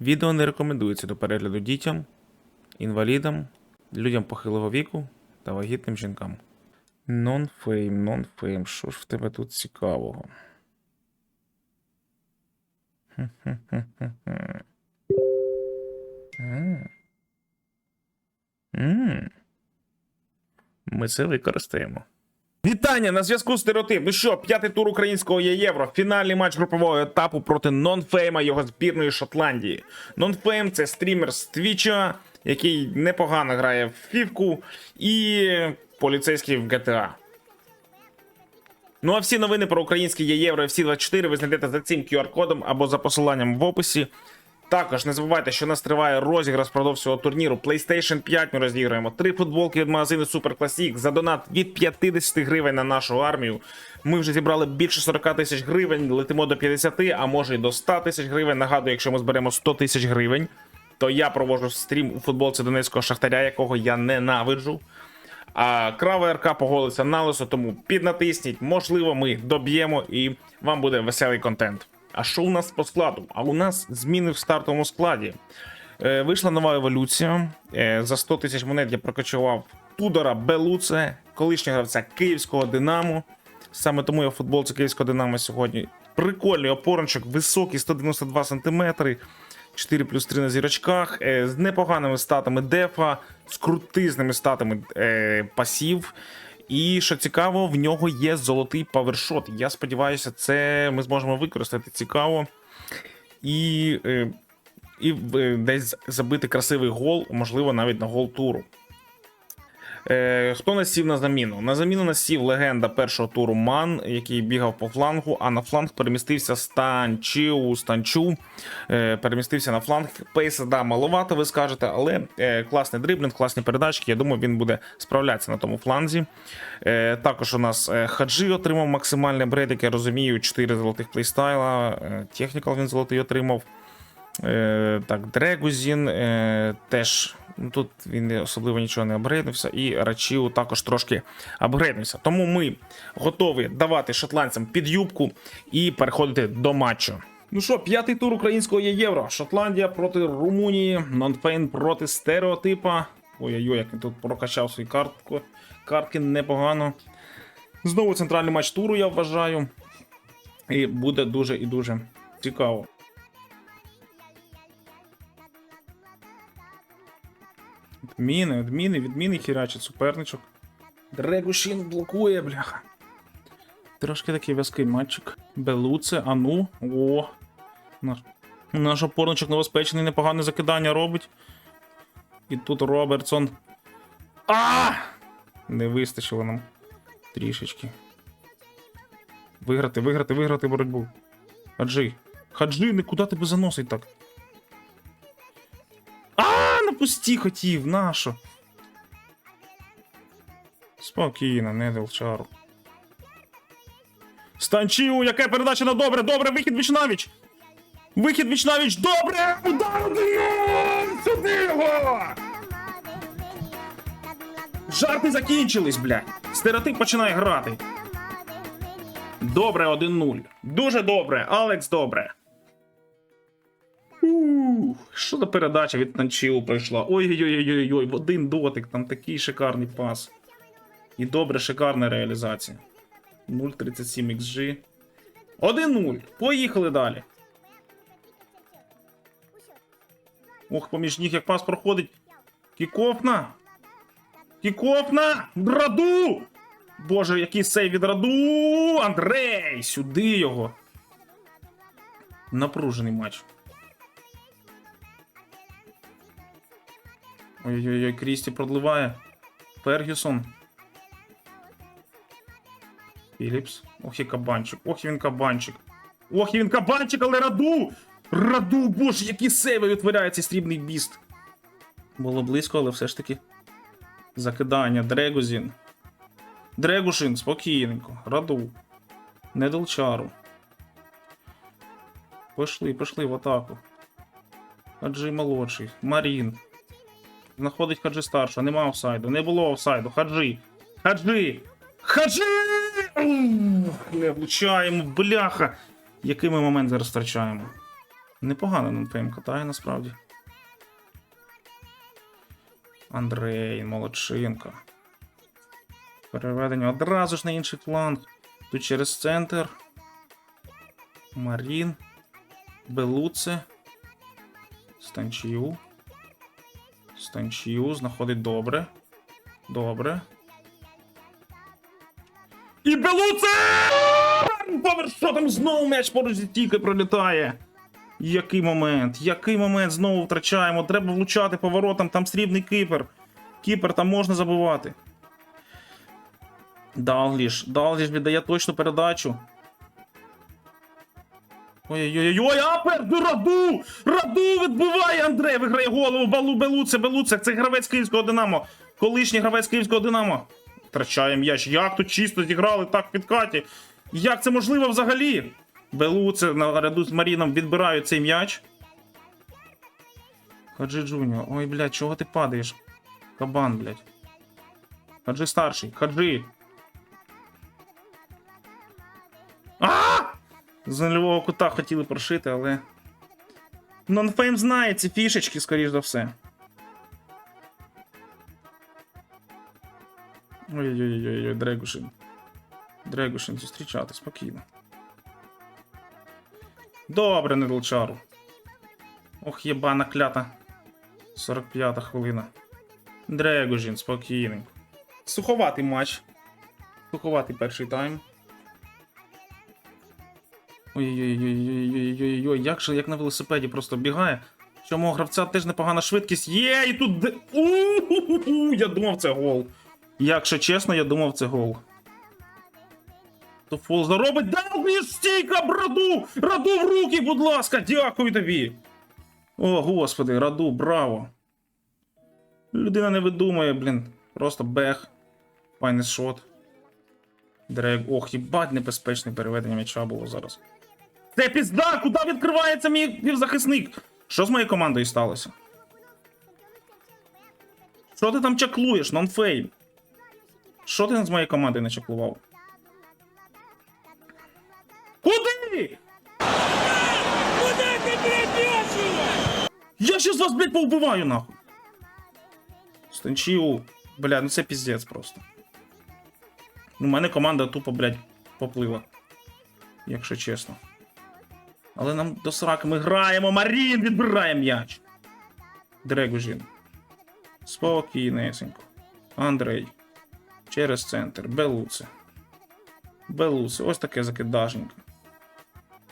Відео не рекомендується до перегляду дітям, інвалідам, людям похилого віку та вагітним жінкам. Нонфейм, нонфейм, що ж в тебе тут цікавого? Ми це використаємо. Вітання на зв'язку стереотип. Ну що, п'ятий тур українського є євро. Фінальний матч групового етапу проти нонфейма його збірної Шотландії. Нонфейм це стрімер з Твіча, який непогано грає в фівку, і поліцейський в GTA. Ну а всі новини про українське є євро і всі 24 ви знайдете за цим QR-кодом або за посиланням в описі. Також не забувайте, що нас триває розіграш впродовж цього турніру PlayStation 5. Ми розіграємо три футболки від магазину Super Classic за донат від 50 гривень на нашу армію. Ми вже зібрали більше 40 тисяч гривень, летимо до 50, а може й до 100 тисяч гривень. Нагадую, якщо ми зберемо 100 тисяч гривень, то я провожу стрім у футболці Донецького Шахтаря, якого я ненавиджу. А крава РК поголиться на лисо, тому піднатисніть. Можливо, ми доб'ємо і вам буде веселий контент. А що у нас по складу? А у нас зміни в стартовому складі. Е, вийшла нова еволюція. Е, за 100 тисяч монет я прокачував Тудора Белуце, колишнього гравця київського Динамо. Саме тому я футболці київського Динамо сьогодні. Прикольний опорничок, високий 192 см, 4 плюс 3 на зірочках, е, з непоганими статами дефа, з крутизними статами е, пасів. І що цікаво, в нього є золотий павершот. Я сподіваюся, це ми зможемо використати цікаво. І, е, і е, десь забити красивий гол, можливо, навіть на гол туру. Е, хто насів на заміну? На заміну насів легенда першого туру Ман, який бігав по флангу, а на фланг перемістився Станчіу Станчу. Е, перемістився на фланг. Пейса, да, маловато, ви скажете, але е, класний дриблінг, класні передачки. Я думаю, він буде справлятися на тому фланзі. Е, також у нас е, Хаджи отримав максимальний бред, як я розумію, 4 золотих плейстайла. Е, Технікал він золотий отримав. Е, так, Дрегузін е, теж. Ну, тут він особливо нічого не апгрейднувся, і Рачіу також трошки апгрейднувся. Тому ми готові давати шотландцям під юбку і переходити до матчу. Ну що, п'ятий тур українського є євро. Шотландія проти Румунії, Нонфейн проти стереотипа. Ой-ой-ой, як він тут прокачав свою картку. Картки непогано. Знову центральний матч туру, я вважаю. І буде дуже і дуже цікаво. Відміни, відміни, відміни хірячить суперничок. Дрегушін блокує, бляха. Трошки такий в'язкий матчик. Белуце, ану. О. Наш, наш опорничок небезпечний, непогане закидання робить. І тут Робертсон. А! Не вистачило нам трішечки. Виграти, виграти, виграти боротьбу. Хаджи. Хаджи, не куди тебе заносить так? Пусті хотів, нащо? Спокійно, не делчару. Станчів, яка передача на добре, добре, вихід Вічнавіч! Вихід Вічнавіч, добре! Удар! Сюди його! Жарти закінчились, блядь. Стереотип починає грати. Добре, 1-0. Дуже добре, Алекс добре. Ух, що за передача від Танчіу прийшла? Ой-ой-ой-ой-ой, в один дотик, там такий шикарний пас. І добре, шикарна реалізація. 0.37 XG. 1-0. Поїхали далі. Ох, поміж ніг як пас проходить. Кікофна! Кікофна! Раду! Боже, який сейв від Раду! Андрей! Сюди його! Напружений матч. Ой-ой-ой, Крісті продливає. Фергюсон. Філіпс. Ох і кабанчик. Ох і він кабанчик. Ох і він кабанчик, але раду! Раду, боже, які сейви витворяє цей срібний біст. Було близько, але все ж таки. Закидання. Дрегузін. Дрегушин, спокійненько. Раду. Не долчару. Пішли, пішли в атаку. Хаджи молодший. Марін. Знаходить Хаджи старшого. Нема офсайду. Не було офсайду. Хаджи. Хаджи! Хаджи! Не влучаємо, бляха. Який ми момент зараз втрачаємо? Непогано Нонфейм катає насправді. Андрей, молодчинка. Переведення одразу ж на інший фланг. Тут через центр. Марін. Белуце. Станчію. Станчію. Знаходить добре. Добре. І Белуце! Повер, що там знову м'яч поруч стійкою пролітає. Який момент? Який момент знову втрачаємо? Треба влучати поворотом, там срібний кіпер. Кіпер там можна забивати. Далгліш. Далгліш віддає точну передачу. Ой-ой-ой, апер Раду! Раду відбиває Андрей, виграє голову, балу Белуце, Белуце, це гравець київського Динамо. Колишній гравець київського Динамо. Втрачає м'яч. Як тут чисто зіграли так в підкаті? Як це можливо взагалі? Белуце наряду з Маріном відбирають цей м'яч. Хаджи Джуніо. Ой, блядь, чого ти падаєш? Кабан, блядь. Хаджи старший, хаджи. А! З нульового кута хотіли прошити, але. Нонфейм знає ці фішечки, скоріш за все. Ой-ой-ой, Дрегушин. Дрегушин, зустрічати спокійно. Добре, Недлчару. Ох, єбана клята. 45 хвилина. Дрегужін, спокійненько. Суховатий матч. Суховатий перший тайм. Ой-ой-ой, як же як на велосипеді просто бігає. Чому гравця теж непогана швидкість. Є, і тут. де- Я думав, це гол. Якщо чесно, я думав, це гол. То фол заробить. Дай стійка, браду! Раду в руки, будь ласка, дякую тобі. О, господи, раду, браво. Людина не видумає, блін. Просто бех. Файний шот. Дрег. Ох, їбать, небезпечне переведення м'яча було зараз. Це пізда! Куди відкривається мій півзахисник? Що з моєю командою сталося? Що ти там чаклуєш, нонфейм? Що ти з моєю командою не чаклував? Куди? Куда ты припешиваешь? Я щас вас, блядь, поубиваю, нахуй. Станчів. Бля, ну це піздець просто. У мене команда тупо, блядь, поплила. Якщо чесно. Але нам до сраки ми граємо, Марін відбирає м'яч. Дрегужін. Спокійнесенько. Андрей. Через центр. Белуце. Белуце. Ось таке закидаженько.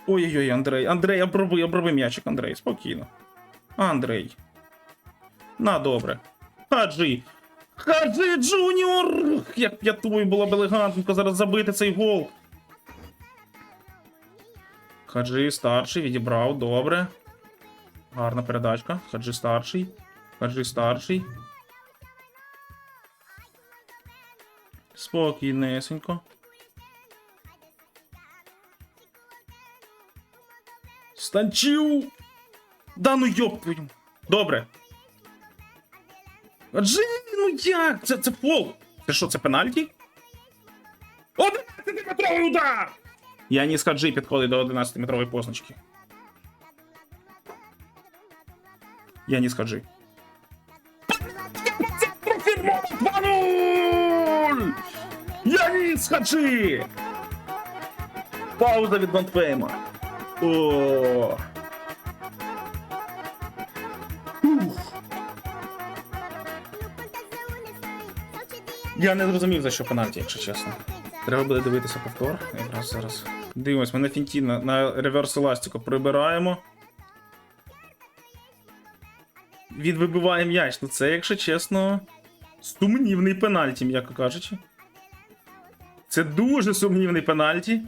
Ой-ой-ой, Андрей. Андрей, оброби, оброби м'ячик, Андрей, спокійно. Андрей. На добре. Хаджи. Хаджи Джуніор! Як п'ятою було б елегантненько зараз забити цей гол. Хаджи старший відібрав, добре. Гарна передачка. Хаджи старший. Хаджи старший. Спокійнесенько. Станчів! Да ну йоп твою. Добре. Адже, ну як? Це, це фол. Це що, це пенальті? 11-метровий удар! Яніс Хаджи підходить до 11-метрової позначки. Яніс Хаджи. Профірмовано 2-0! Яніс Хаджи! Пауза від Донтфейма. О. Я не зрозумів, за що пенальті, якщо чесно. Треба буде дивитися повтор. Якраз зараз. Дивимось, мене фінті на, на реверс еластику прибираємо. Він вибиває м'яч. Ну це, якщо чесно, сумнівний пенальті, м'яко кажучи. Це дуже сумнівний пенальті.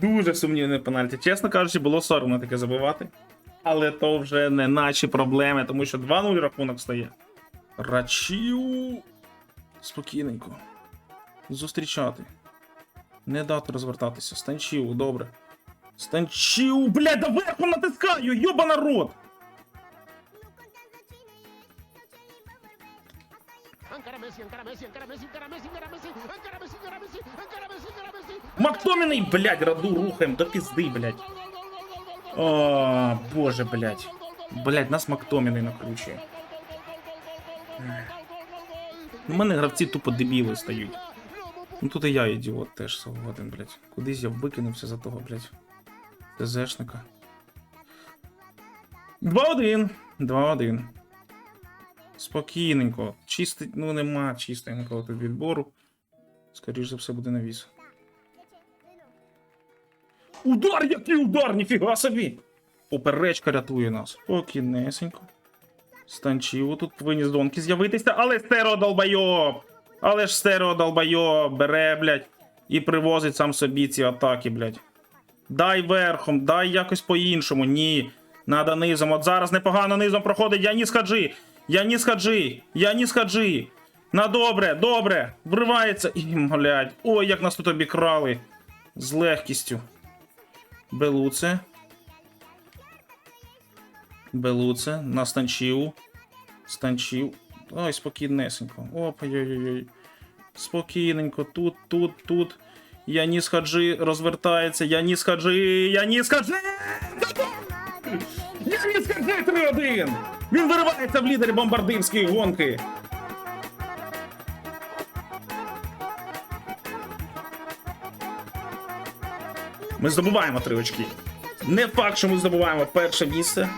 Дуже сумнівний пенальті. Чесно кажучи, було соромно таке забивати. Але то вже не наші проблеми, тому що 2-0 рахунок стає. Рачів. Спокійненько зустрічати. Не дати розвертатися. Станчів, добре. Станчів, бля, да верху натискаю, йоба народ! Мактоміний, блядь, раду рухаем до пізди, блядь. О, боже, блядь. Блядь, нас Мактоміний накручує. У мене гравці тупо дебіли стають. Ну тут і я ідіот теж свободен, блядь. Кудись я викинувся за того, блядь. ТЗшника. 2-1. 2-1. Спокійненько. Чисти... Ну нема чистенького тут відбору. Скоріше за все буде навіс. Удар, який удар, ніфіга собі! Поперечка рятує нас. Спокійнесенько. Станчіво тут повинні з донки з'явитися, але стерео долбайоб! Але ж стерео долбайоб бере, блядь, і привозить сам собі ці атаки, блядь. Дай верхом, дай якось по-іншому. Ні. Надо низом. От зараз непогано низом проходить. Я ні схаджи. Я ні схаджи. Я ні схаджи. На добре, добре. Вривається. І, блядь. Ой, як нас тут обікрали. З легкістю. Белуце. Белуце. На станчів. Ой, спокійнесенько. Опа-ой-ой-ой. Спокійненько. Тут, тут, тут. Я ні схаджи, розвертається. Я ні схаджи. Я ні схаджи. Я ні схаджи 3-1. Він виривається в лідері бомбардирської гонки. Ми здобуваємо три очки. Не факт, що ми здобуваємо перше місце.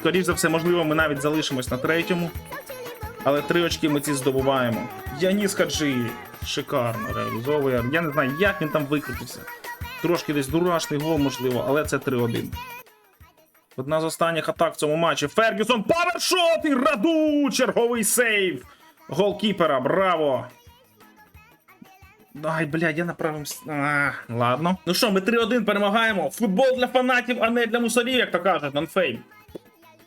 Скоріше за все, можливо, ми навіть залишимось на третьому. Але три очки ми ці здобуваємо. Яніс Хаджи шикарно реалізовує. Я не знаю, як він там викрутився. Трошки десь дурашний гол, можливо, але це 3-1. Одна з останніх атак в цьому матчі. Фергюсон павершот і Раду! Черговий сейв голкіпера. Браво! Ай, блядь, я направив. Ладно. Ну що, ми 3-1 перемагаємо. Футбол для фанатів, а не для мусорів, як то кажуть, нонфейм.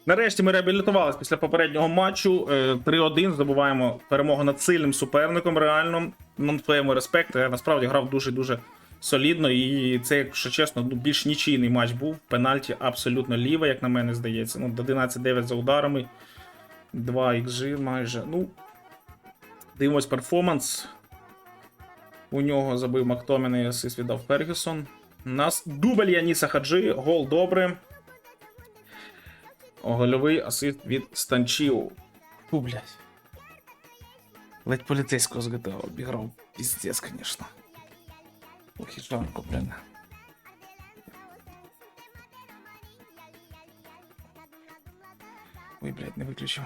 Нарешті ми реабілітувалися після попереднього матчу. Е, 3-1 здобуваємо перемогу над сильним суперником. Реально, нонфейму респект. Я насправді грав дуже-дуже солідно. І це, якщо чесно, ну, більш нічийний матч був. Пенальті абсолютно ліве, як на мене здається. Ну, 11-9 за ударами. 2 XG майже. Ну, дивимось перформанс. У нього забив Мактоміний асист віддав Фергюсон. У нас дубль Яніса Хаджи, гол добре. Гольовий асист від Станчіу. Фу, блядь. Ледь поліцейського з GTA обіграв. Піздець, конечно. Похіжанку, блін. Ой, блядь, не виключив.